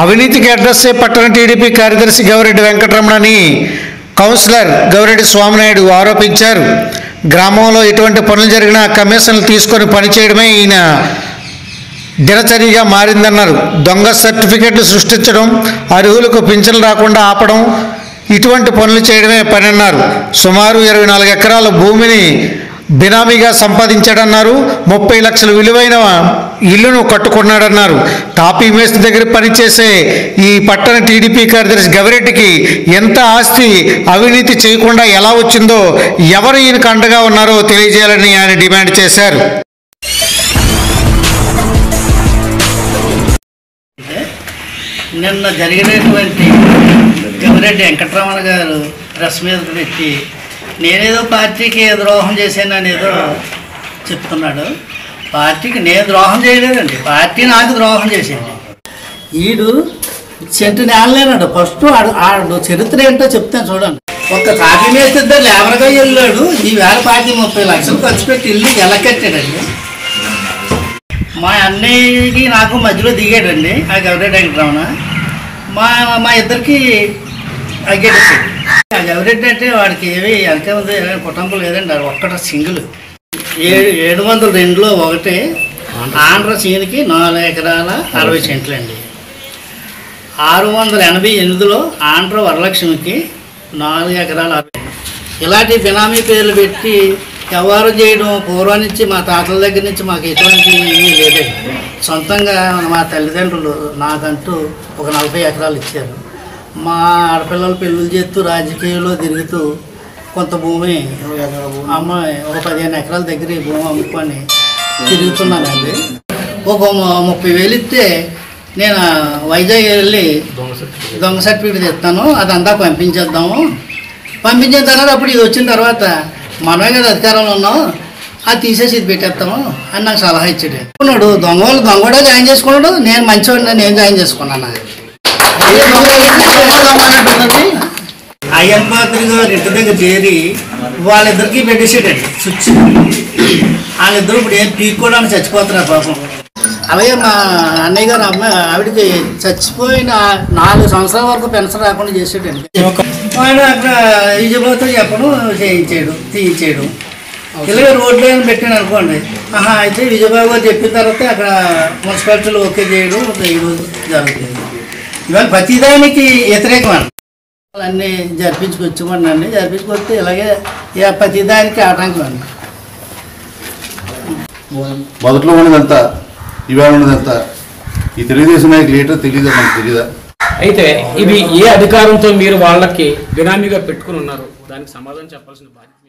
అవినీతికి అడ్రస్సే పట్టణ టీడీపీ కార్యదర్శి గౌరెడ్డి వెంకటరమణని కౌన్సిలర్ గౌరెడ్డి స్వామినాయుడు ఆరోపించారు. గ్రామంలో ఎటువంటి పనులు జరిగినా కమిషన్లు తీసుకొని పనిచేయడమే ఈయన దినచర్యగా మారిందన్నారు. దొంగ సర్టిఫికెట్లు సృష్టించడం అర్హులకు పింఛన్లు రాకుండా ఆపడం ఇటువంటి పనులు చేయడమే పని అన్నారు. సుమారు ఇరవై నాలుగు ఎకరాల భూమిని బినామీగా సంపాదించాడన్నారు. ముప్పై లక్షల విలువైన ఇల్లును కట్టుకున్నాడన్నారు. కాపీ మేస్త్రి దగ్గర పనిచేసే ఈ పట్టణ టీడీపీ కార్యదర్శి గవిరెడ్డికి ఎంత ఆస్తి అవినీతి చేయకుండా ఎలా వచ్చిందో ఎవరు ఈయనకు అండగా ఉన్నారో తెలియజేయాలని ఆయన డిమాండ్ చేశారు. నిన్న జరిగినటువంటి గవిరెడ్డి వెంకటరమణ గారు ప్రెస్ మీద పెట్టి నేనేదో పార్టీకి ద్రోహం చేశానని ఏదో చెప్తున్నాడు. పార్టీకి నేను ద్రోహం చేయలేదండి. పార్టీ నాకు ద్రోహం చేసింది. ఈడు చెట్టు నేలలేనాడు. ఫస్ట్ ఆడు ఆడు చరిత్ర ఏంటో చెప్తాను చూడండి. ఒక్క కాఫీ మీద ఇద్దరు లేబర్గా వెళ్ళాడు. ఈ వేల పార్టీ ముప్పై లక్షలు ఖర్చు పెట్టి ఇల్లు ఎలా కట్టాడండి? మా అన్నయ్యకి నాకు మధ్యలో దిగాడండి. ఆ గౌరెడ్డి వెంకటరమణ. మా మా ఇద్దరికి అగ్గేటచ్చాడు ఆ వాడికి ఏమి ఎంత ఉంది కుటుంబం లేదండి. వాడు ఒక్కట సింగిల్. ఏడు ఏడు వందల రెండులో ఒకటి ఆంధ్ర సీనికి నాలుగు ఎకరాల అరవై సెంట్లు అండి. ఆరు వందల ఎనభై ఎనిమిదిలో ఆంధ్ర వరలక్ష్మికి నాలుగు ఎకరాల అరవై ఇలాంటి బినామీ పేర్లు పెట్టి వ్యవహారం చేయడం పూర్వం నుంచి మా తాతల దగ్గర నుంచి మాకు ఎటువంటి ఏమీ లేదండి. సొంతంగా మా తల్లిదండ్రులు నాకంటూ ఒక నలభై ఎకరాలు ఇచ్చారు. మా ఆడపిల్లలు పెళ్ళిళ్ళు చేస్తూ రాజకీయాల్లో తిరుగుతూ కొంత భూమి అమ్మాయి ఒక పదిహేను ఎకరాల దగ్గర ఈ భూమి అమ్ముకొని తిరుగుతున్నానండి. ఒక ముప్పై వేలు ఇస్తే నేను వైజాగ్ వెళ్ళి దొంగ సర్టిఫికేట్. ఇస్తాను అదంతా పంపించేద్దాము. పంపించిన తర్వాత అప్పుడు ఇది వచ్చిన తర్వాత మనమే కదా అధికారంలో ఉన్నాం అది తీసేసి ఇది పెట్టేస్తాము అని నాకు సలహా ఇచ్చాడు. దొంగ వాళ్ళు దొంగ కూడా జాయిన్ చేసుకున్నాడు నేను మంచివాడిని నేను జాయిన్ చేసుకున్నాను. పాత్రి గారు ఇంటి దగ్గర చేరి వాళ్ళిద్దరికి పెట్టేసాడండి స్విచ్. వాళ్ళిద్దరు ఇప్పుడు ఏం పీక్కోవడానికి చచ్చిపోతున్నారు పాపం. అలాగే మా అన్నయ్య గారు అమ్మాయి ఆవిడకి చచ్చిపోయిన నాలుగు సంవత్సరాల వరకు పెన్షన్ రాకుండా చేసాడండి వాడు అక్కడ విజయబాబుతో చెప్పడం చేయించాడు తీయించాడు. ఇలాగే రోడ్లు ఏమైనా పెట్టాను అనుకోండి. ఆహా అయితే విజయబాబు గారు చెప్పిన తర్వాత అక్కడ మున్సిపాలిటీలు ఓకే చేయడం చేయడం జరుగుతుంది. ఇవాళ ప్రతిదానికి వ్యతిరేకం అండి అన్నీ జరిపించుకొచ్చుకోండి జరిపించుకొస్తే ఇలాగే ప్రతిదానికి ఆటంకం అండి. మొదట్లో ఉన్నదంతా ఇవాళ ఉన్నదంతా ఈ తెలుగుదేశం నాయకులు ఏంటో తెలియదా మనకు తెలియదా అయితే ఇవి ఏ అధికారంతో మీరు వాళ్ళకి బినామీగా పెట్టుకుని ఉన్నారు? దానికి సమాధానం చెప్పాల్సిన బాధ్యత